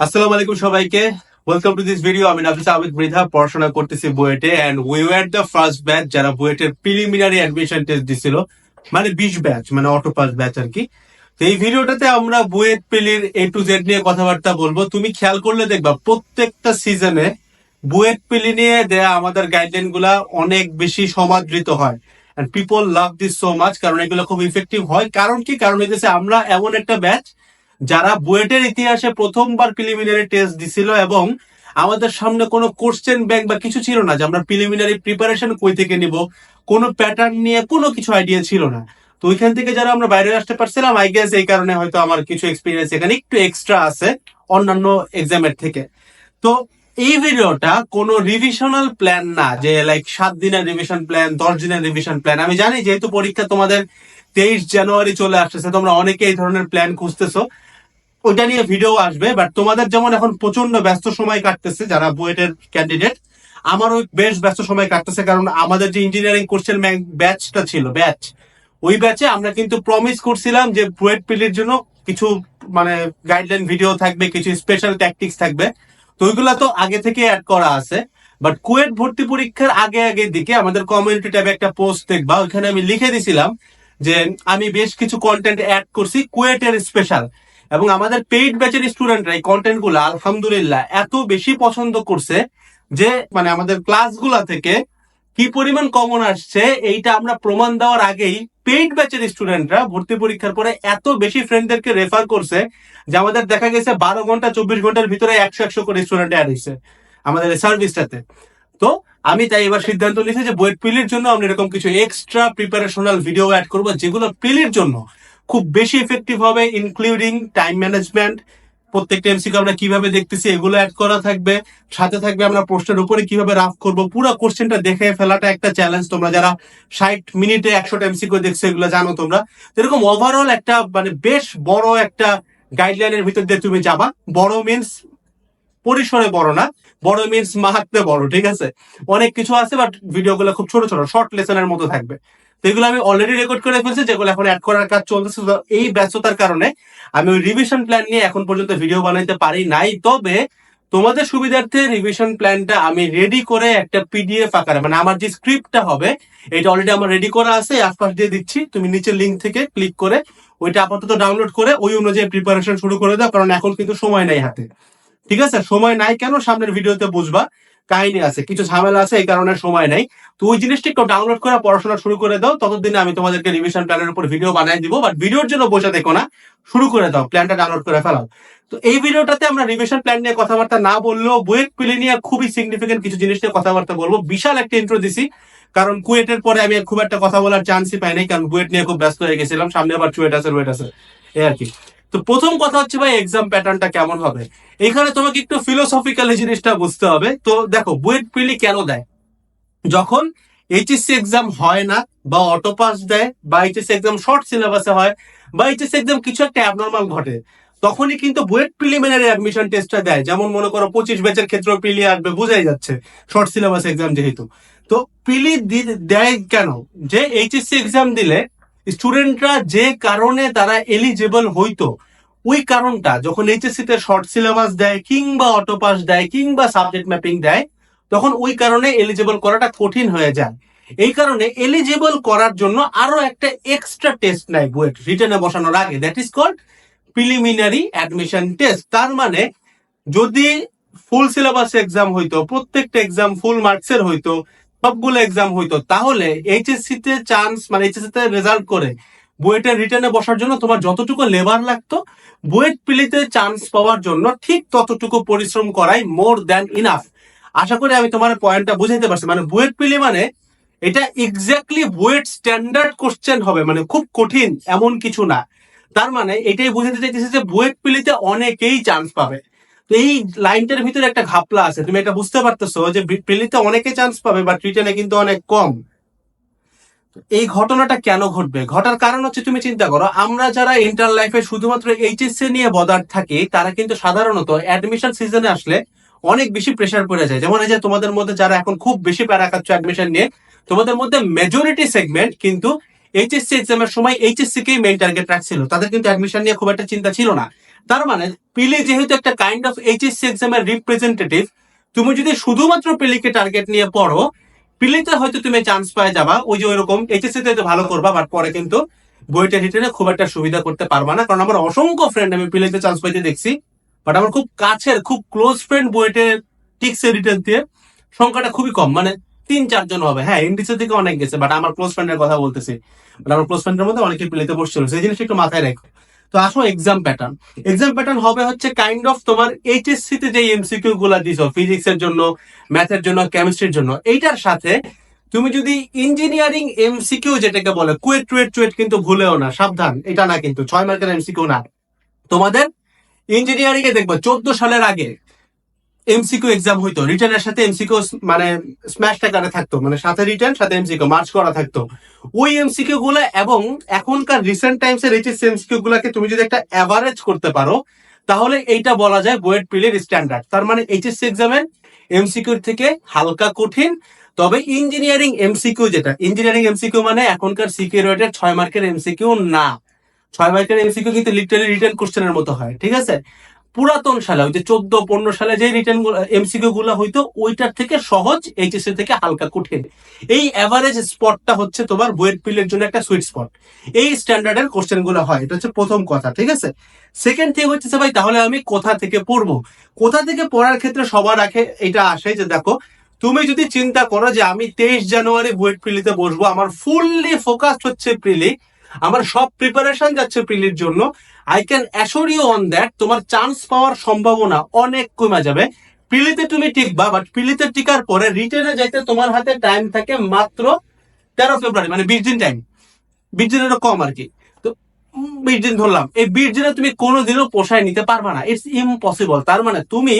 আসসালামু আলাইকুম সবাইকে। ওয়েলকাম টু দিস ভিডিও আমি নাফিস আহমেদ মৃধা, পড়াশোনা করতেছি বুয়েটে and we were the first batch যারা বুয়েটের প্রিলিমিনারি অ্যাডমিশন টেস্ট দিছিল মানে বিশ ব্যাচ মানে অটো পাস ব্যাচ আর কি। তো এই ভিডিওটাতে আমরা বুয়েট পিলির এ টু জেড নিয়ে কথাবার্তা বলব। তুমি খেয়াল করলে দেখবা, প্রত্যেকটা সিজনে বুয়েট পিলি নিয়ে দেয়া আমাদের গাইডলাইনগুলা অনেক বেশি সমাদৃত হয়। And people love this so much কারণ এগুলো খুব ইফেক্টিভ হয়। কারণ কি? কারণ হইতেছে আমরা এমন একটা ব্যাচ যারা বুয়েটের ইতিহাসে প্রথমবার প্রিলিমিনারি টেস্ট দিছিল এবং আমাদের সামনে কোনো কোশ্চেন ব্যাংক বা কিছু ছিল না যে আমরা প্রিলিমিনারি প্রিপারেশন কই থেকে নিব, কোনো প্যাটার্ন নিয়ে কোনো কিছু আইডিয়া ছিল না। তো ওইখান থেকে যারা আমরা বাইরে আসতে পারছিলাম আই গেস এই কারণে হয়তো আমার কিছু এক্সপিরিয়েন্স এখানে একটু এক্সট্রা আছে অন্যান্য এক্সামের থেকে। তো এই ভিডিওটা কোনো রিভিশনাল প্ল্যান না, যে লাইক সাত দিনের রিভিশন প্ল্যান দশ দিনের রিভিশন প্ল্যান আমি জানি যেহেতু পরীক্ষা তোমাদের তেইশ জানুয়ারি চলে আসতেছে। তোমরা অনেকে এই ধরনের প্ল্যান খুঁজতেছো। ওইটা নিয়ে ভিডিও আসবে বাট তোমাদের যেমন এখন প্রচণ্ড ব্যস্ত সময় কাটতেছে যারা বুয়েটের ক্যান্ডিডেট আমারও বেশ ব্যস্ত সময় কাটতেছে কারণ আমাদের যে ইঞ্জিনিয়ারিং কোর্সের ব্যাচটা ছিল ব্যাচ ওই ব্যাচে আমরা কিন্তু প্রমিস করছিলাম যে বুয়েট পিলির জন্য কিছু মানে গাইডলাইন ভিডিও থাকবে, কিছু স্পেশাল ট্যাকটিক্স থাকবে। তো ওইগুলো তো আগে থেকে অ্যাড করা আছে বাট কুয়েট ভর্তি পরীক্ষার আগে আগে দিকে আমাদের কমিউনিটি ট্যাবে একটা পোস্ট দেখবা, ওইখানে আমি লিখে দিছিলাম যে আমি বেশ কিছু কন্টেন্ট অ্যাড করছি কুয়েটের স্পেশাল এবং আমাদের পেইড ব্যাচের স্টুডেন্টরা এই কন্টেন্টগুলা, আলহামদুলিল্লাহ, এত বেশি পছন্দ করছে যে মানে আমাদের ক্লাসগুলা থেকে কি পরিমাণ কমন আসছে, এইটা আমরা প্রমাণ দেওয়ার আগেই পেইড ব্যাচের স্টুডেন্টরা ভর্তি পরীক্ষার পরে এত বেশি ফ্রেন্ডদেরকে রেফার করছে যে আমাদের দেখা গেছে বারো ঘণ্টা, চব্বিশ ঘণ্টার ভিতরে একশো একশো করে স্টুডেন্ট অ্যাড হয়েছে আমাদের সার্ভিসটাতে তো আমি তাই এবার সিদ্ধান্ত নিয়েছি যে বইয়ের পিলির জন্য আমরা এরকম কিছু এক্সট্রা প্রিপারেশনাল ভিডিও অ্যাড করব, যেগুলো পিলির জন্য খুব বেশি ইফেক্টিভ হবে ইনক্লুডিং টাইম ম্যানেজমেন্ট প্রত্যেকটা এমসিকে আমরা কীভাবে দেখতেছি, এগুলো অ্যাড করা থাকবে। সাথে থাকবে আমরা পোস্টের উপরে কীভাবে রাফ করব, পুরো কোশ্চেনটা দেখে ফেলাটা একটা চ্যালেঞ্জ তোমরা যারা ষাট মিনিটে একশোটা এমসি এমসিকে দেখছ, এগুলো জানো তোমরা। এরকম ওভারঅল একটা মানে বেশ বড় একটা গাইডলাইনের ভিতর দিয়ে তুমি যাবা। বড় মিনস পরিসরে বড় না, বড় মিনস মাহাত্মে বড়, ঠিক আছে? অনেক কিছু আছে বাট ভিডিওগুলো খুব ছোট ছোট শর্ট লেসনের মতো থাকবে। তো এগুলো আমি অলরেডি রেকর্ড করে ফেলছি, যেগুলো এখন অ্যাড করার কাজ চলতেছে। এই ব্যস্ততার কারণে আমি ওই রিভিশন প্ল্যান নিয়ে এখন পর্যন্ত ভিডিও বানাইতে পারি নাই। তবে তোমাদের সুবিধার্থে রিভিশন প্ল্যানটা আমি রেডি করে একটা পিডিএফ আকারে মানে আমার যে স্ক্রিপ্টটা হবে, এটা অলরেডি আমার রেডি করা আছে আশপাশ দিয়ে দিচ্ছি। তুমি নিচের লিঙ্ক থেকে ক্লিক করে ওইটা আপাতত ডাউনলোড করে ওই অনুযায়ী প্রিপারেশন শুরু করে দাও, কারণ এখন কিন্তু সময় নাই হাতে। ঠিক আছে? সময় নাই কেন? সামনের ভিডিওতে বুঝবা। কাহিনী আছে, কিছু ঝামেলা আছে, এই কারণে সময় নাই। তো ওই জিনিসটি একটু ডাউনলোড করে পড়াশোনা শুরু করে দাও। ততদিনে আমি তোমাদেরকে রিভিশন প্ল্যানের উপর ভিডিও বানিয়ে দিব। বাট ভিডিওর জন্য বসে দেখো না, শুরু করে দাও প্ল্যানটা ডাউনলোড করে ফেলাও। তো এই ভিডিওটাতে আমরা রিভিশন প্ল্যান নিয়ে কথাবার্তা না বললেও বুয়েট পিলি নিয়ে খুবই সিগনিফিকেন্ট কিছু জিনিস নিয়ে কথাবার্তা বলব। বিশাল একটা ইন্ট্রো দিছি। কারণ কুয়েটের পরে আমি খুব একটা কথা বলার চান্সই পাই নাই। কারণ বুয়েট নিয়ে খুব ব্যস্ত হয়ে গেছিলাম। সামনে আবার চুয়েট আছে রুয়েট আছে। এই আর কি। তো প্রথম কথা হচ্ছে ভাই এক্সাম প্যাটার্নটা কেমন হবে? এখানে তোমাকে একটু ফিলোসফিক্যাল জিনিসটা বুঝতে হবে। তো দেখো, বুয়েট প্রিলি কেন দেয়? যখন এইচএসসি এক্সাম হয় না বা অটো পাস দেয় বা এইচএসসি এক্সাম শর্ট সিলেবাসে হয় বা এইচএসসি এক্সাম কিছু একটা অ্যাবনর্মাল ঘটে, তখনই কিন্তু বুয়েট প্রিলিমিনারি অ্যাডমিশন টেস্টটা দেয়। যেমন মনে করো, পঁচিশ ব্যাচের ক্ষেত্রে প্রিলি আসবে, বোঝাই যাচ্ছে শর্ট সিলেবাস এক্সাম যেহেতু। তো প্রিলি দেয় কেন? যে এইচএসসি এক্সাম দিলে স্টুডেন্টরা যে কারণে তারা এলিজেবল হইতো, ওই কারণটা, যখন এইচএসসি তে শর্ট সিলেবাস দেয়, কিংবা অটোপাস দেয়, কিংবা সাবজেক্ট ম্যাপিং দেয়, তখন ওই কারণে এলিজেবল করাটা কঠিন হয়ে যায়। এই কারণে এলিজেবল করার জন্য আরও একটা এক্সট্রা টেস্ট নেয় বুয়েট রিটার্নে বসানোর আগে that is called preliminary admission test তার মানে যদি ফুল সিলেবাস এক্সাম হইতো, প্রত্যেকটা এক্সাম ফুল মার্কসের হইতো সবগুলো এক্সাম হইতো। তাহলে এইচএসসি তে চান্স মানে এইচএসসি তে রেজাল্ট করে বুয়েটের রিটার্নে বসার জন্য তোমার যতটুকু লেবার লাগতো, বুয়েট পিলিতে চান্স পাওয়ার জন্য ঠিক ততটুকু পরিশ্রম করাই মোর দ্যান ইনাফ আশা করি আমি তোমার পয়েন্টটা বুঝাইতে পারছি। মানে বুয়েট পিলি মানে এটা এক্স্যাক্টলি বুয়েট স্ট্যান্ডার্ড কোশ্চেন হবে মানে খুব কঠিন, এমন কিছু না। তার মানে এটাই বুঝাতে চাইতেছি যে বুয়েট পিলিতে অনেকেই চান্স পাবে। তো এই লাইনটার ভিতরে একটা ঘাপলা আছে, তুমি এটা বুঝতে পারতেছো যে পিলিতে অনেকে চান্স পাবে বাট রিটার্নে কিন্তু অনেক কম। এই ঘটনাটা কেন ঘটবে? ঘটার কারণ হচ্ছে তুমি চিন্তা করো, আমরা যারা ইন্টার লাইফে শুধুমাত্র এইচএসসি নিয়ে বদার থাকি, তারা কিন্তু সাধারণত অ্যাডমিশন সিজনে আসলে অনেক বেশি প্রেশার পড়ে যায়। যেমন এই যে তোমাদের মধ্যে যারা এখন খুব বেশি প্যারা খাচ্ছ অ্যাডমিশন নিয়ে, তোমাদের মধ্যে মেজরিটি সেগমেন্ট কিন্তু এইচএসসি এক্সামের সময় এইচএসসি কেই মেইন টার্গেট রাখছিল? তাদের কিন্তু অ্যাডমিশন নিয়ে খুব একটা চিন্তা ছিল না। তার মানে পিলি যেহেতু একটা কাইন্ড অফ এইচএসসি এক্সামের রিপ্রেজেন্টেটিভ তুমি যদি শুধুমাত্র পিলিকে টার্গেট নিয়ে পড়ো পিলিতে হয়তো তুমি চান্স পায় যাবা। ওই যে ওইরকম এইচএসসি তে তো ভালো করবা বাট পরে কিন্তু বইটা রিটেনে খুব একটা সুবিধা করতে পারবা না। কারণ আমার অসংখ্য ফ্রেন্ড আমি পিলিতে চান্স পাইতে দেখছি বাট আমার খুব কাছের, খুব ক্লোজ ফ্রেন্ড বইটে টিক্সে রিটেন দিয়ে সংখ্যাটা খুবই কম। মানে তিন চারজন হবে। হ্যাঁ ইন্ডিসে থেকে অনেক গেছে বাট আমার ক্লোজ ফ্রেন্ডের কথা বলতেছি। বাট আমার ক্লোজ ফ্রেন্ডের মধ্যে অনেকে পিলিতে বসছিল, সেই জিনিসটা একটু মাথায় রেখো। তো আসো এক্সাম প্যাটার্ন এক্সাম প্যাটার্ন হবে হচ্ছে কাইন্ড অফ তোমার এইচএসসি তে যে এমসিকিউ গুলা দিছো ফিজিক্স এর জন্য ম্যাথের জন্য কেমিস্ট্রির জন্য, এইটার সাথে তুমি যদি ইঞ্জিনিয়ারিং এমসিকিউ যেটাকে বলে কুয়েট টুয়েট টুয়েট কিন্তু ভুলেও না, সাবধান, এটা না কিন্তু, ছয় মার্কের এমসিকিউ না। তোমাদের ইঞ্জিনিয়ারিং এ দেখব, চোদ্দ সালের আগে এমসিকিউ এক্সাম হইতো রিটার্নের সাথে এমসিকিউ মানে স্ম্যাশ টাকারে থাকতো মানে সাথে রিটার্ন সাথে এমসিকিউ মার্চ করা থাকতো ওই এমসিকিউ গুলো এবং এখনকার রিসেন্ট টাইমস এর এইচএস এমসিকিউ গুলাকে তুমি যদি একটা অ্যাভারেজ করতে পারো তাহলে এইটা বলা যায় বুয়েট প্রিলির স্ট্যান্ডার্ড তার মানে এইচএসসি এক্সামের এমসিকিউর থেকে হালকা কঠিন তবে ইঞ্জিনিয়ারিং এমসিকিউ যেটা ইঞ্জিনিয়ারিং এমসিকিউ মানে এখনকার সিকিউরিটির ছয় মার্কের এমসিকিউ না ছয় মার্কের এমসিকিউ কিন্তু লিটারালি রিটার্ন কোশ্চেনের মতো হয় ঠিক আছে পুরাতন সালে ওই যে চোদ্দ, পনেরো সালে যে রিটার্ন এমসিকিউ গুলো হইতো, ওইটার থেকে সহজ এইচএসসি থেকে হালকা কঠিন। এই অ্যাভারেজ স্পটটা হচ্ছে তোমার বুয়েট পিলের জন্য একটা সুইট স্পট এই স্ট্যান্ডার্ডের কোশ্চেনগুলো হয়, এটা হচ্ছে প্রথম কথা, ঠিক আছে? সেকেন্ড থিং হচ্ছে ভাই, তাহলে আমি কোথা থেকে পড়ব? কোথা থেকে পড়ার ক্ষেত্রে সবার আগে এটা আসে যে দেখো, তুমি যদি চিন্তা করো যে আমি তেইশ জানুয়ারি বুয়েট প্রিলিতে বসবো, আমার ফুললি ফোকাসড হচ্ছে প্রিলি আমার সব প্রিপারেশন যাচ্ছে প্রিলির জন্য। I can assure you on that তোমার চান্স পাওয়ার সম্ভাবনা অনেক কমে যাবে। প্রিলিতে তুমি টিকবা বাট প্রিলিতে টিকার পরে রিটেনে যাইতে তোমার হাতে টাইম থাকে মাত্র তেরো ফেব্রুয়ারি মানে বিশ দিন টাইম বিশ দিনেরও কম আর কি তো বিশ দিন ধরলাম। এই বিশ দিনে তুমি কোনোদিনও পোষায় নিতে পারবা না। ইটস ইম্পসিবল তার মানে তুমি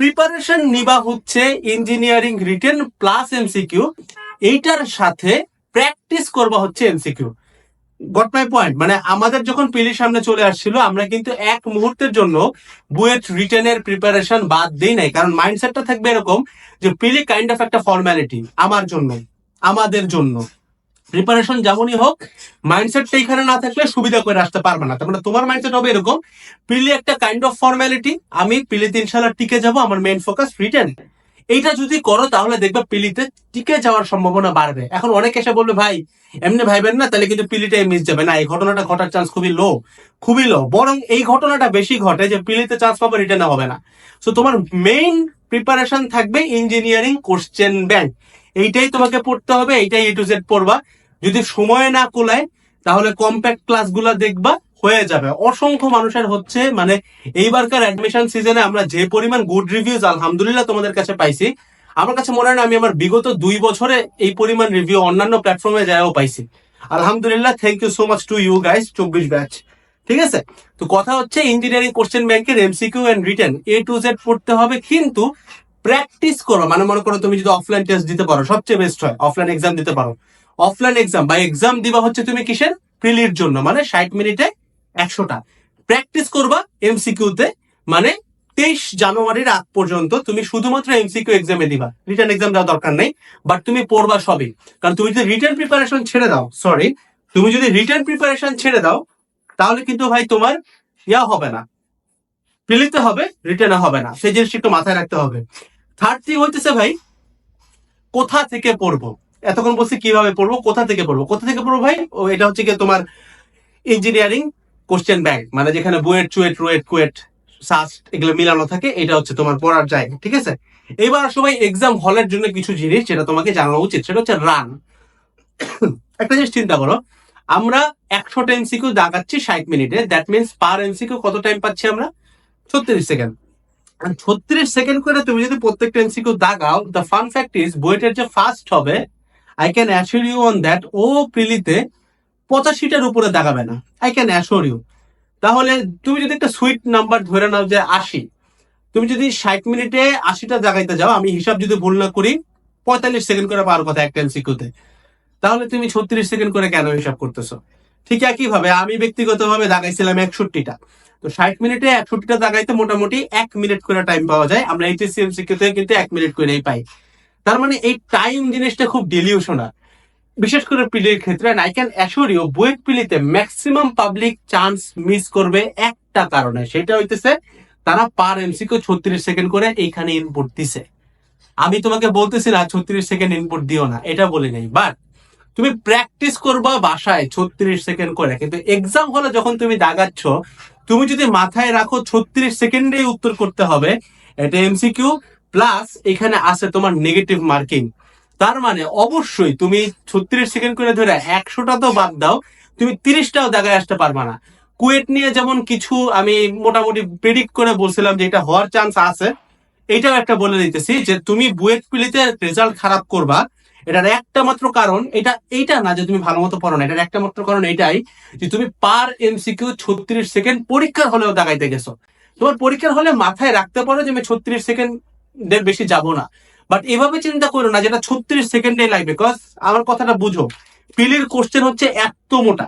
প্রিপারেশন নিবা হচ্ছে ইঞ্জিনিয়ারিং রিটেন প্লাস এমসিকিউ এইটার সাথে প্র্যাকটিস করবা হচ্ছে এমসিকিউ গট মাই পয়েন্ট মানে আমাদের যখন পিলির সামনে চলে আসছিল, আমরা কিন্তু এক মুহূর্তের জন্য বুয়েট রিটেনের প্রিপারেশন বাদ দিই নাই। কারণ মাইন্ডসেটটা থাকবে এরকম যে পিলি কাইন্ড অফ একটা ফর্ম্যালিটি আমার জন্য, আমাদের জন্য। প্রিপারেশন যেমনই হোক মাইন্ডসেটটা এখানে না থাকলে সুবিধা করে আসতে পারবে না। তার মানে তোমার মাইন্ডসেট হবে এরকম, পিলি একটা কাইন্ড অফ ফর্ম্যালিটি আমি পিলিতে ইনশাল্লাহ টিকে যাব, আমার মেইন ফোকাস রিটেন এইটা যদি করো, তাহলে দেখবে পিলিতে টিকে যাওয়ার সম্ভাবনা বাড়বে। এখন অনেকে এসে বলবে, ভাই, এমনি ভাইবেন না, তাহলে কিন্তু পিলিটাই মিস যাবে। না, এই ঘটনাটা ঘটার চান্স খুবই লো খুবই লো বরং এই ঘটনাটা বেশি ঘটে যে পিলিতে চান্স পাবে রিটার্ন হবে না। সো তোমার মেইন প্রিপারেশন থাকবে ইঞ্জিনিয়ারিং কোশ্চেন ব্যাংক এইটাই তোমাকে পড়তে হবে, এইটাই এ টু জেড পড়বা। যদি সময় না কুলায়, তাহলে কম্প্যাক্ট ক্লাসগুলো দেখবা। হয়ে যাবে। অসংখ্য মানুষের হচ্ছে মানে এইবারকার অ্যাডমিশন সিজনে আমরা যে পরিমাণ গুড রিভিউজ আলহামদুলিল্লাহ তোমাদের কাছে পাইছি। আমার কাছে মনে হয় না আমি আমার বিগত দুই বছরে এই পরিমাণ রিভিউ অন্যান্য প্ল্যাটফর্মে যায়ও পাইছি। আলহামদুলিল্লাহ thank you so much to you guys চব্বিশ ব্যাচ ঠিক আছে? তো কথা হচ্ছে ইঞ্জিনিয়ারিং কোশ্চেন ব্যাংকের MCQ and written A to Z পড়তে হবে, কিন্তু প্র্যাকটিস করো। মানে মনে করো তুমি যদি অফলাইন টেস্ট দিতে পারো, সবচেয়ে বেস্ট হয় অফলাইন এক্সাম দিতে পারো। অফলাইন এক্সাম বা এক্সাম দিবা হচ্ছে তুমি কিসের? প্রিলির জন্য মানে ষাট মিনিটে একশোটা প্র্যাকটিস করবা এমসিকিউতে মানে তেইশ জানুয়ারির আগ পর্যন্ত তুমি শুধুমাত্র এমসিকিউ এক্সামে দিবা। রিটার্ন এক্সাম দেওয়ার দরকার নেই বাট তুমি পড়বা সবই। কারণ তুমি যদি রিটার্ন প্রিপারেশন ছেড়ে দাও সরি তুমি যদি রিটার্ন প্রিপারেশন ছেড়ে দাও, তাহলে কিন্তু ভাই তোমার ইয়া হবে না। প্রিলিতে হবে রিটার্নে হবে না। সেই জিনিসটা একটু মাথায় রাখতে হবে। থার্ড থিং হইতেছে ভাই, কোথা থেকে পড়ব? এতক্ষণ বলছি কীভাবে পড়ব, কোথা থেকে পড়ব? কোথা থেকে পড়ব ভাই? এটা হচ্ছে কি তোমার ইঞ্জিনিয়ারিং কোশ্চেন ব্যাংক মানে যেখানে বুয়েট, চুয়েট, রুয়েট, কুয়েট, সাস্ট এগুলো মিলানো থাকে, এটা হচ্ছে তোমার পড়ার জায়গা, ঠিক আছে? এবার সবাই এক্সাম হলের জন্য কিছু জিনিস যেটা তোমাকে জানানো উচিত, সেটা হচ্ছে রান একটা জিনিস চিন্তা করো, আমরা একশো একশোটা এমসিকিউ দাগাচ্ছি ষাট মিনিটে দ্যাট মিনস পার এমসিকিউ কত টাইম পাচ্ছি আমরা? ছত্রিশ সেকেন্ড ছত্রিশ সেকেন্ড করে তুমি যদি প্রত্যেকটা এমসিকিউ দাগাও দ্য ফান ফ্যাক্ট ইজ বুয়েটের যে ফার্স্ট হবে I can assure you on that ও প্রিলিতে পঁচাশিটার উপরে দাগাবে না। আই ক্যান অ্যাসোর ইউ তাহলে তুমি যদি একটা সুইট নাম্বার ধরে নাও যে আশি, তুমি যদি ষাট মিনিটে আশিটা দাগাইতে যাও, আমি হিসাব যদি ভুল না করি, পঁয়তাল্লিশ সেকেন্ড করে পাওয়ার কথা একটা এমসিকিউতে তাহলে তুমি ছত্রিশ সেকেন্ড করে কেন হিসাব করতেছো? ঠিক একই ভাবে আমি ব্যক্তিগতভাবে দাগাইছিলাম একষট্টিটা। তো ষাট মিনিটে একষট্টিটা দাগাইতে মোটামুটি এক মিনিট করে টাইম পাওয়া যায়। আমরা এইচএসসি এমসিকিউতে কিন্তু এক মিনিট করেই পাই। তার মানে এই টাইম জিনিসটা খুব ডিলিউশনাল বিশেষ করে পিলির ক্ষেত্রে I can assure you BUET পিলিতে maximum public chance miss করবে একটা কারণে। সেটা হইতেছে, তারা পার এমসিকিউ ছত্রিশ সেকেন্ড করে এইখানে ইনপুট দিছে। আমি তোমাকে বলতেছি না, ছত্রিশ সেকেন্ড ইনপুট দিও না, এটা বলি নাই। বাট তুমি প্র্যাকটিস করবা বাসায় ছত্রিশ সেকেন্ড করে। কিন্তু এক্সাম হলে যখন তুমি দাগাচ্ছ, তুমি যদি মাথায় রাখো ছত্রিশ সেকেন্ডেই উত্তর করতে হবে, এটা এমসিকিউ প্লাস এখানে আছে তোমার নেগেটিভ মার্কিং তার মানে অবশ্যই তুমি ছত্রিশ সেকেন্ড করে ধরে একশোটা তো বাদ দাও, তুমি তিরিশটাও দাগায় আসতে পারবা না। কুয়েট নিয়ে যেমন কিছু আমি মোটামুটি প্রেডিক্ট করে বলছিলাম যে এটা হওয়ার চান্স আছে, এটাও একটা বলে দিতেছি যে তুমি বুয়েট পিলিতে রেজাল্ট খারাপ করবা। এটার একটা মাত্র কারণ, এটা এইটা না যে তুমি ভালো মতো পড়ো না, এটার একটা মাত্র কারণ এটাই যে তুমি পার এমসিকিউ ছত্রিশ সেকেন্ড পরীক্ষার হলেও দাগাইতে গেছো। তোমার পরীক্ষার হলে মাথায় রাখতে পারো যে আমি ছত্রিশ সেকেন্ডের বেশি যাব না। বাট এভাবে চিন্তা করো না যেটা ছত্রিশ সেকেন্ডে লাগবে বিকজ আমার কথাটা বুঝো। পিলির কোশ্চেন হচ্ছে এত মোটা।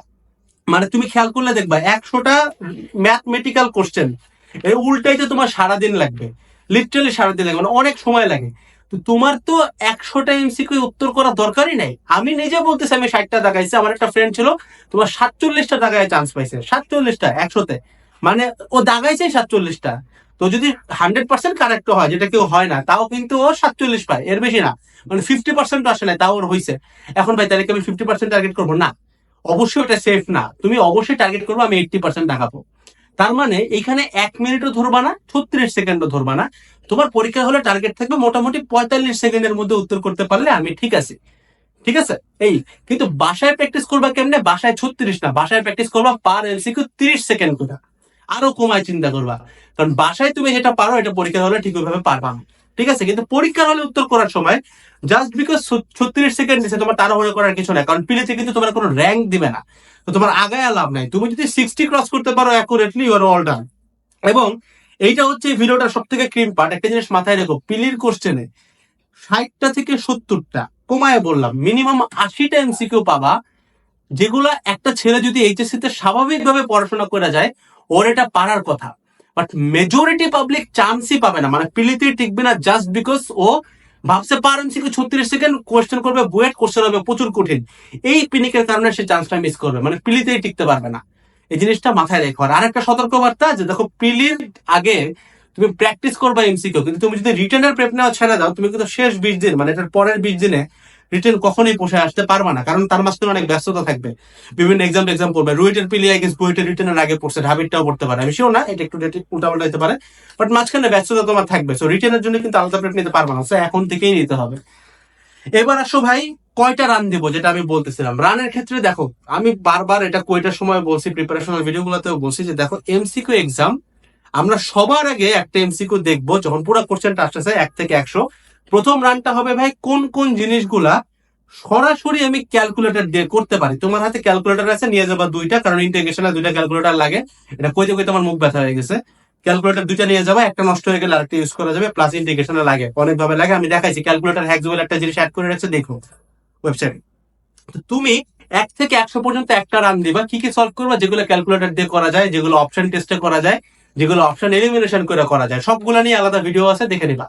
মানে তুমি খেয়াল করলে দেখবা, একশোটা ম্যাথমেটিক্যাল কোশ্চেন এই উল্টাইতে তোমার সারাদিন লাগবে। লিটারালি সারাদিন লাগবে মানে অনেক সময় লাগে। তো তোমার তো একশোটা এমসিকিউ উত্তর করার দরকারই নাই। আমি নিজে বলতেছি, আমি ষাটটা দাগাইছি আমার একটা ফ্রেন্ড ছিল, তোমার সাতচল্লিশটা দাগায় চান্স পাইছে, সাতচল্লিশটা, একশোতে। মানে ও দাগাইছে সাতচল্লিশটা। তো যদি হান্ড্রেড পার্সেন্ট কারেক্ট হয়, যেটা কেউ হয় না, তাও কিন্তু ও সাতচল্লিশ পায়, এর বেশি না। মানে ফিফটি পার্সেন্ট আসে না তাও ওর হয়েছে এখন ভাই, তাহলে আমি ফিফটি পার্সেন্ট টার্গেট করব? না। অবশ্যই ওটা সেফ না। তুমি অবশ্যই টার্গেট করব, আমি এইটটি পার্সেন্ট দেখাবো। তার মানে এখানে এক মিনিটও ধরবা না, ছত্রিশ সেকেন্ডও ধরবা না। তোমার পরীক্ষা হলে টার্গেট থাকবে মোটামুটি পঁয়তাল্লিশ সেকেন্ডের মধ্যে উত্তর করতে পারলে আমি ঠিক আছি। ঠিক আছে? এই, কিন্তু বাসায় প্র্যাকটিস করবা কেমনে? বাসায় ছত্রিশ না, বাসায় প্র্যাকটিস করবা পার এলসিকিউ তিরিশ সেকেন্ড করে। আরও কমায় চিন্তা করবা। কারণ বাসায় তুমি যেটা পারো, এটা পরীক্ষা হলে ঠিক ওইভাবে পারবা ঠিক আছে? কিন্তু পরীক্ষার হলে উত্তর করার সময় জাস্ট বিকজ ছত্রিশ সেকেন্ড দিচ্ছে তোমার তাড়াহুড়ো করার কিছু নাই। কারণ পিলিতে কিন্তু তোমার কোনো র্যাঙ্ক দিবে না। তো তোমার আগায় লাভ নাই। তুমি যদি সিক্সটি ক্রস করতে পারো অ্যাকুরেটলি ইউর অল ডান এবং এইটা হচ্ছে ভিডিওটা সব থেকে ক্রিম পার্ট একটা জিনিস মাথায় রেখো, পিলির কোশ্চেনে ষাটটা থেকে সত্তরটা, কমায় বললাম মিনিমাম আশিটা এমসিকিউ পাবা, যেগুলা একটা ছেলে যদি এইচএসসি তে স্বাভাবিকভাবে পড়াশোনা করা যায় ওর এটা পারার কথা। বাট মেজরিটি পাবলিক চান্সই পাবে না। মানে পিলিতে টিকবে না জাস্ট বিকজ ও ভাবছে পার এমসিকিউ ছত্রিশ সেকেন্ড কোয়েশ্চেন করবে বুয়েট কোশ্চেন হবে, প্রচুর কঠিন। এই পিনিকের কারণে সে চান্সটা মিস করবে। মানে পিলিতেই টিকতে পারবে না। এই জিনিসটা মাথায় রেখো। আর একটা সতর্কবার্তা যে দেখো, পিলির আগে তুমি প্র্যাকটিস করবা এমসিকিউ কিন্তু তুমি যদি রিটার্নের প্রেপ নেওয়া ছেড়ে দাও, তুমি কিন্তু শেষ বিশ দিন মানে এটার পরের বিশ দিনে রিটার্ন কখনোই পোষে আসতে পারবা না, কারণ তার মাঝখানে অনেক ব্যস্ততা থাকবে। বিভিন্ন এক্সাম এক্সাম পড়বে। রুইটের পিলি আই গেস বুয়েটের রিটার্নের আগে পড়ছে ঢাবিরটাও পড়তে পারে। আমি শিও না, এটা একটু উল্টা পাল্টা হতে পারে। বাট মাঝখানে ব্যস্ততা তোমার থাকবে। সো রিটার্নের জন্য কিন্তু আলাদা প্রেপ নিতে পারবা না। সো এখন থেকেই নিতে হবে। এবার আসো ভাই, কয়টা রান দিব, যেটা আমি বলতেছিলাম। রানের ক্ষেত্রে দেখো, আমি বারবার এটা কয়টার সময় বলছি প্রিপারেশনাল ভিডিওগুলোতেও বলছি যে দেখো এমসিকিউ এক্সাম আমরা সবার আগে একটা এমসিকিউ দেখব, যখন পুরো কোশ্চেনটা আসতেছে, এক থেকে একশো। প্রথম রানটা হবে ভাই কোন কোন জিনিসগুলা সরাসরি আমি ক্যালকুলেটর দিয়ে করতে পারি। তোমার হাতে ক্যালকুলেটর আছে, নিয়ে যাবা দুইটা, কারণ ইন্টিগ্রেশনে দুইটা ক্যালকুলেটর লাগে। এটা কইতে কইতে আমার মুখ ব্যথা হয়ে গেছে। ক্যালকুলেটর দুইটা নিয়ে যাবা, একটা নষ্ট হয়ে গেলে আরেকটা ইউজ করা যাবে প্লাস ইন্টিগ্রেশনে লাগে। অনেক ভাবে লাগে, আমি দেখাইছি ক্যালকুলেটর হ্যাকস বলে একটা জিনিস অ্যাড করে রাখছে, দেখো ওয়েবসাইটে তো তুমি এক থেকে একশো পর্যন্ত একটা রান দিবা, কি কি সলভ করবা, যেগুলো ক্যালকুলেটর দিয়ে করা যায়, যেগুলো অপশন টেস্টে করা যায়, যেগুলো অপশন এলিমিনেশন করে করা যায়, সবগুলো নিয়ে আলাদা ভিডিও আছে, দেখে নিবা।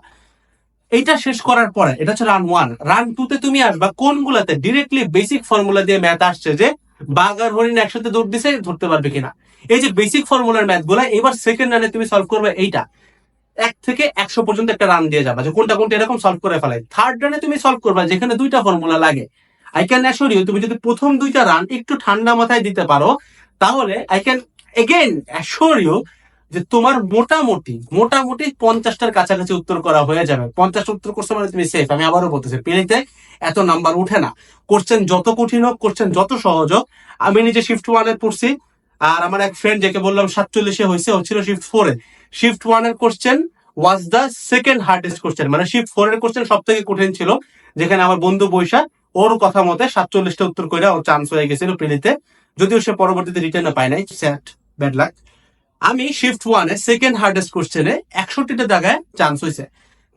এইটা শেষ করার পরে, এটা হচ্ছে রান ওয়ান রান টু তে তুমি আসবা, কোনগুলাতে? ডিরেক্টলি বেসিক ফর্মুলা দিয়ে ম্যাথ আসছে যে বাঘ হরিণ একসাথে দৌড় দিছে, ধরতে পারবে কিনা। এই যে বেসিক ফর্মুলার ম্যাথগুলা, এবার সেকেন্ড রানে তুমি সলভ করবে এইটা। এক থেকে একশো পর্যন্ত একটা রান দিয়ে যাবা, যে কোনটা কোনটা এরকম সলভ করে ফেলাই। থার্ড রানে তুমি সলভ করবা, যেখানে দুইটা ফর্মুলা লাগে। আই ক্যান অ্যাসোর ইউ তুমি যদি প্রথম দুইটা রান একটু ঠান্ডা মাথায় দিতে পারো, তাহলে I can again assure you যে তোমার মোটামুটি মোটামুটি পঞ্চাশটার কাছাকাছি উত্তর করা হয়ে যাবে। পঞ্চাশ উত্তর করছ মানে তুমি সেফ আমি আবারও বলতেছি পেনিতে এত নাম্বার উঠে না। কোশ্চেন যত কঠিন হোক কোশ্চেন যত সহজ হোক, আমি নিজে শিফট ওয়ানে পড়ছি, আর আমার এক ফ্রেন্ড যাকে বললাম সাতচল্লিশে হয়েছে হচ্ছিল শিফট ফোরে শিফট ওয়ানের question was the second hardest question মানে শিফট ফোর এর কোশ্চেন সব থেকে কঠিন ছিল, যেখানে আমার বন্ধু বৈশা, ওর কথা মতে সাতচল্লিশটা উত্তর করে ওর চান্স হয়ে গেছিল প্রিলিতে যদিও সে পরবর্তীতে রিটার্ন পায় নাই স্যাট ব্যাড লাক আমি শিফট ওয়ানে সেকেন্ড হার্ডেস্ট কোশ্চেনে একষট্টিটা জায়গায় চান্স হয়েছে।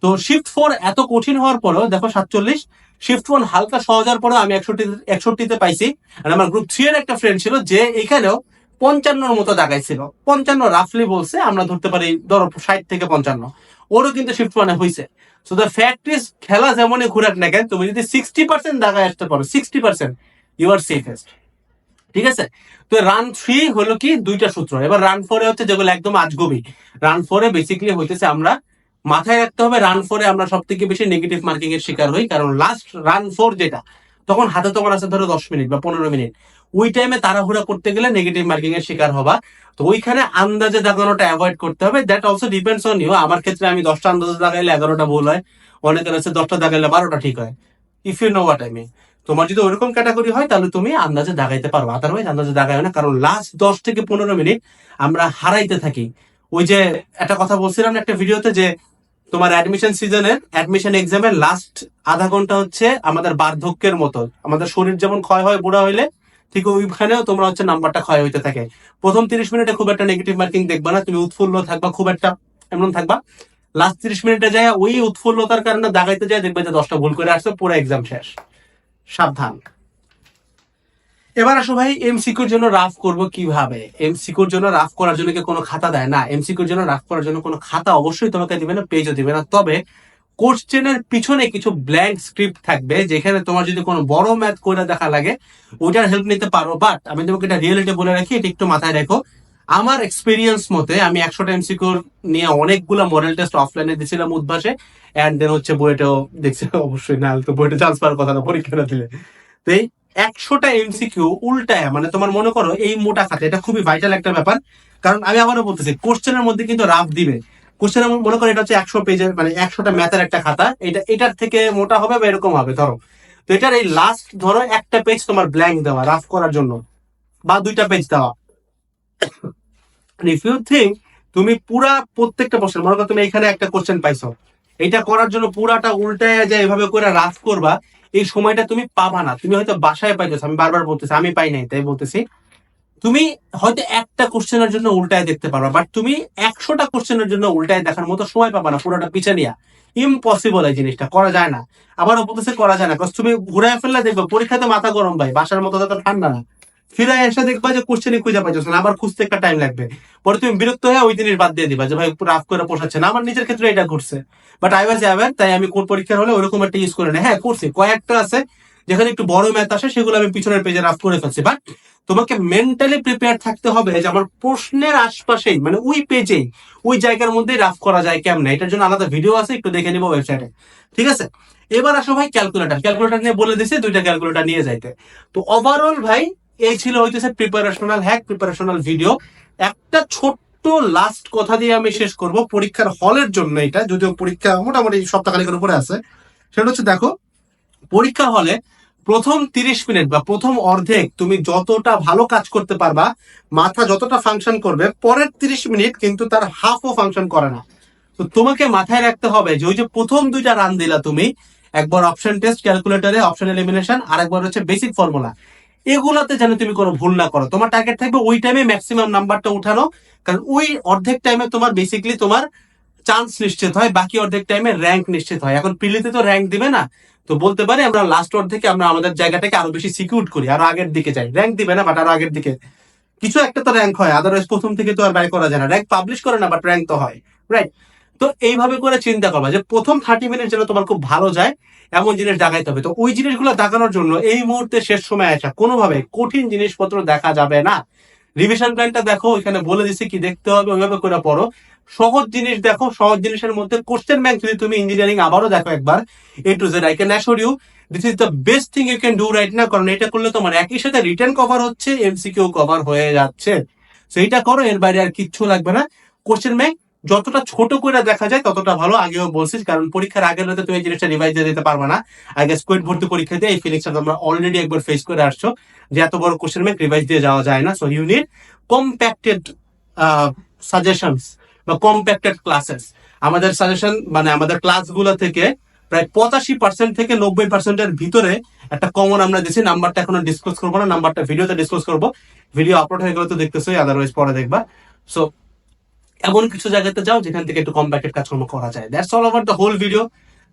তো শিফট ফোর এত কঠিন হওয়ার পরেও দেখো সাতচল্লিশ শিফট ওয়ান হালকা সহজ হওয়ার পরেও আমি একষট্টি একষট্টিতে পাইছি। আর আমার গ্রুপ থ্রি এর একটা ফ্রেন্ড ছিল যে এখানেও পঞ্চান্নর মতো দাগাইছিল পঞ্চান্ন রাফলি বলছে, আমরা ধরতে পারি ধরো ষাট থেকে পঞ্চান্ন। ওরও কিন্তু শিফট ওয়ানে হয়েছে সো দ্য ফ্যাক্ট ইজ খেলা যেমনই ঘুরাক না কেন, তুমি যদি সিক্সটি পার্সেন্ট দাগায় আসতে পারো sixty percent you are safest ঠিক আছে? তো রান থ্রি হলো কি? দুইটা সূত্র। এবার রান ফোরে হচ্ছে যেগুলো একদম আজগবি। রান ফোরে বেসিক্যালি হইতেছে আমরা মাথায় রাখতে হবে রান ফোরে আমরা সব থেকে বেশি নেগেটিভ মার্কিং এর শিকার হই। কারণ লাস্ট রান ফোর যেটা, তখন হাতে তোমার আছে ধরো দশ মিনিট বা পনেরো মিনিট। ওই টাইমে তাড়াহুড়া করতে গেলে নেগেটিভ মার্কিং এর শিকার হবা। তো ওইখানে আন্দাজে দাগানোটা অ্যাভয়েড করতে হবে। That also depends on you আমার ক্ষেত্রে আমি দশটা আন্দাজে দাগাইলে এগারোটা ভুল হয়। অনেকের আছে দশটা দাগাইলে বারোটা ঠিক হয়। If you know what I mean তোমার যদি ওরকম ক্যাটাগরি হয়, তাহলে তুমি আন্দাজে দাগাইতে পারো। আদারওয়াইজ আন্দাজে দাগাই না। কারণ লাস্ট দশ থেকে পনেরো মিনিট আমরা হারাইতে থাকি। ওই যে একটা কথা বলছিলাম একটা ভিডিওতে যে তোমার অ্যাডমিশন সিজনের অ্যাডমিশন এক্সামের লাস্ট আধা ঘণ্টা হচ্ছে আমাদের বার্ধক্যের মতো। আমাদের শরীর যেমন ক্ষয় হয়, বুড়া হইলে, ঠিক ওইখানেও তোমরা হচ্ছে নাম্বারটা ক্ষয় হইতে থাকে। প্রথম তিরিশ মিনিটে খুব একটা নেগেটিভ মার্কিং দেখবা না। তুমি উৎফুল্ল থাকবা, খুব একটা এমন থাকবা। লাস্ট তিরিশ মিনিটে যায় ওই উৎফুল্লতার কারণে দাগাইতে যায় দেখবে যে দশটা ভুল করে আসছে, পুরো এক্সাম শেষ। সাবধান। এবার আসো ভাই এমসিকিউর জন্য রাফ করব কীভাবে? এমসিকিউর জন্য রাফ করার জন্য কি কোনো খাতা দেয়? না এমসিকিউর জন্য রাফ করার জন্য কোনো খাতা অবশ্যই তোমাকে দিবে না পেজও দিবে না। তবে কোশ্চেনের পিছনে কিছু ব্ল্যাঙ্ক স্ক্রিপ্ট থাকবে, যেখানে তোমার যদি কোনো বড় ম্যাথ করে দেখা লাগে ওইটার হেল্প নিতে পারো। বাট আমি তোমাকে এটা রিয়েলিটি বলে রাখি, এটা একটু মাথায় রেখো। আমার এক্সপিরিয়েন্স মতে আমি একশোটা এমসিকিউর নিয়ে অনেকগুলো মডেল টেস্ট অফলাইনে দিয়েছিলাম উদ্ভাসে। অ্যান্ড দেন হচ্ছে বইটাও দেখছি, অবশ্যই না তো বইটা চান্স পাওয়ার কথা না পরীক্ষাটা দিলে। তো এই একশোটা এমসিকিউ উল্টায় মানে তোমার মনে করো এই মোটা খাতা, এটা খুবই ভাইটাল একটা ব্যাপার। কারণ আমি আবারও বলতেছি কোশ্চেনের মধ্যে কিন্তু রাফ দিবে। কোশ্চেনের মনে করো এটা হচ্ছে একশো পেজের মানে একশোটা ম্যাথের একটা খাতা। এটা, এটার থেকে মোটা হবে বা এরকম হবে, ধরো। তো এটার এই লাস্ট ধরো একটা পেজ তোমার ব্ল্যাঙ্ক দেওয়া রাফ করার জন্য। বা দুইটা পেজ দেওয়া। ইফ ইউ থিঙ্ক তুমি পুরা প্রত্যেকটা প্রশ্ন মনে করো তুমি এখানে একটা কোশ্চেন পাইছো, এটা করার জন্য পুরাটা উল্টায় যায় এভাবে করে রাফ করবা, এই সময়টা তুমি পাবা না। তুমি হয়তো বাসায় পাইতেছো, আমি বারবার বলতেছি, আমি পাই নাই, তাই বলতেছি। তুমি হয়তো একটা কোশ্চেনের জন্য উল্টায় দেখতে পারবা বাট তুমি একশোটা কোশ্চেনের জন্য উল্টায় দেখার মতো সময় পাবা না, পুরোটা পিছে নিয়া। ইম্পসিবল এই জিনিসটা, করা যায় না। আবার বলতেছে, করা যায় না তুমি ঘুরে ফেললে দেখবে, পরীক্ষাতে মাথা গরম ভাই, বাসার মতো তো ঠান্ডা না। ফিরে এসে দেখবা যে কোশ্চেনই খুঁজে পাইছো না, আবার খুঁজতে একটা টাইম লাগবে। পরে তুমি বিরক্ত হয়ে ওই জিনিস বাদ দিয়ে দিবা যে, ভাই রাফ করে পোষাচ্ছে না। আমার নিজের ক্ষেত্রে এটা ঘটছে। বাট আই ওয়াজ অ্যাওয়ার তাই আমি কোন পরীক্ষার হলে ওরকম একটা ইউজ করে না হ্যাঁ করছি। কয়েকটা আছে, যেখানে একটু বড় ম্যাথ আসে, সেগুলো আমি পিছনের পেজে রাফ করে ফেলছি। বাট তোমাকে মেন্টালি প্রিপেয়ার থাকতে হবে যে, আমার প্রশ্নের আশপাশেই মানে ওই পেজেই ওই জায়গার মধ্যেই রাফ করা যায় কেমন? এটার জন্য আলাদা ভিডিও আছে, একটু দেখে নিবো ওয়েবসাইটে ঠিক আছে? এবার আসো ভাই ক্যালকুলেটার ক্যালকুলেটার নিয়ে বলে দিছে, দুইটা ক্যালকুলেটার নিয়ে যাইতে। তো ওভারঅল ভাই এই ছিল হইতেছে প্রিপারেশনাল হ্যাক প্রিপারেশনাল ভিডিও একটা ছোট্ট লাস্ট কথা দিয়ে আমি শেষ করব পরীক্ষার হলের জন্য এটা, যদিও পরীক্ষা মোটামুটি সপ্তাহখানিকের উপরে আছে। সেটা হচ্ছে দেখো, পরীক্ষা হলে প্রথম তিরিশ মিনিট বা প্রথম অর্ধেক তুমি যতটা ভালো কাজ করতে পারবা, মাথা যতটা ফাংশন করবে, পরের তিরিশ মিনিট কিন্তু তার হাফও ফাংশন করে না। তো তোমাকে মাথায় রাখতে হবে যে ওই যে প্রথম দুইটা রান দিলা তুমি, একবার অপশন টেস্ট ক্যালকুলেটরে অপশন এলিমিনেশন আর একবার হচ্ছে বেসিক ফর্মুলা এগুলাতে যেন তুমি কোনো ভুল না করো। তোমার টার্গেট থাকবে ওই টাইমে ম্যাক্সিমাম নাম্বারটা উঠানো। কারণ ওই অর্ধেক টাইমে তোমার বেসিকলি তোমার চান্স নিশ্চিত হয়, বাকি অর্ধেক টাইমে র্যাঙ্ক নিশ্চিত হয়। এখন প্রিলিতে তো র্যাঙ্ক দিবে না। তো বলতে পারি আমরা লাস্ট অর্ধেকে আমরা আমাদের জায়গাটাকে আরও বেশি সিকিউর করি, আরও আগের দিকে যাই। র্যাঙ্ক দিবে না বাট আরও আগের দিকে। কিছু একটা তো র্যাঙ্ক হয় আদারওয়াইজ প্রথম থেকে তো আর ব্যয় করা যায় না। র্যাঙ্ক পাবলিশ করে না বাট র্যাঙ্ক তো হয়। রাইট তো এইভাবে করে চিন্তা করবা যে প্রথম থার্টি মিনিট যেন তোমার খুব ভালো যায়, এমন জিনিস দেখাইতে হবে। তো ওই জিনিসগুলো দেখানোর জন্য এই মুহূর্তে শেষ সময় আসা কোনোভাবে কঠিন জিনিসপত্র দেখা যাবে না। রিভিশন প্ল্যানটা দেখো এখানে বলে দিছি কি দেখতে হবে, ওইভাবে করে পড়ো। সহজ জিনিস দেখো, সহজ জিনিসের মধ্যে কোশ্চেন ব্যাংক যদি তুমি ইঞ্জিনিয়ারিং আবারও দেখো একবার A to Z I can assure you this is the best thing you can do right না কারণ এটা করলে তোমার একই সাথে রিটার্ন কভার হচ্ছে এমসিকিউ কভার হয়ে যাচ্ছে। সেইটা করো, এর বাইরে আর কিচ্ছু লাগবে না। কোশ্চেন ব্যাংক যতটা ছোট করে দেখা যায়, ততটা ভালো। আগেও বলছিস, কারণ পরীক্ষার আগের রাতে তুমি এই জিনিসটা রিভাইজ দিতে পারবে না। আগে স্কুয়েট ভর্তি পরীক্ষা দিয়ে এই ফিলিংসটা তোমরা অলরেডি একবার ফেস করে আসছো যে এত বড় কোশ্চেন ব্যাংক রিভাইজ দিয়ে যাওয়া যায় না। So you need compacted suggestions বা কম্প্যাক্টেড ক্লাসেস আমাদের সাজেশন মানে আমাদের ক্লাসগুলো থেকে প্রায় পঁচাশি পার্সেন্ট থেকে নব্বই পার্সেন্টের ভিতরে একটা কমন আমরা দিচ্ছি নাম্বারটা এখনও ডিসকাস করব না নাম্বারটা ভিডিওতে ডিসকাস করব। ভিডিও আপলোড হয়ে গেলে তো দেখতেছোই আদারওয়াইজ পরে দেখবা। সো এমন কিছু জায়গাতে যাও যেখান থেকে একটু কম ব্যাকেট কাজকর্ম করা যায়। That's all over the whole video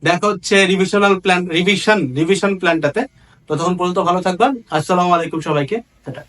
দেখা হচ্ছে রিভিশনাল প্ল্যান রিভিশন রিভিশন প্ল্যানটাতে তখন পর্যন্ত ভালো থাকবেন। আসসালামু আলাইকুম সবাইকে। টাটা।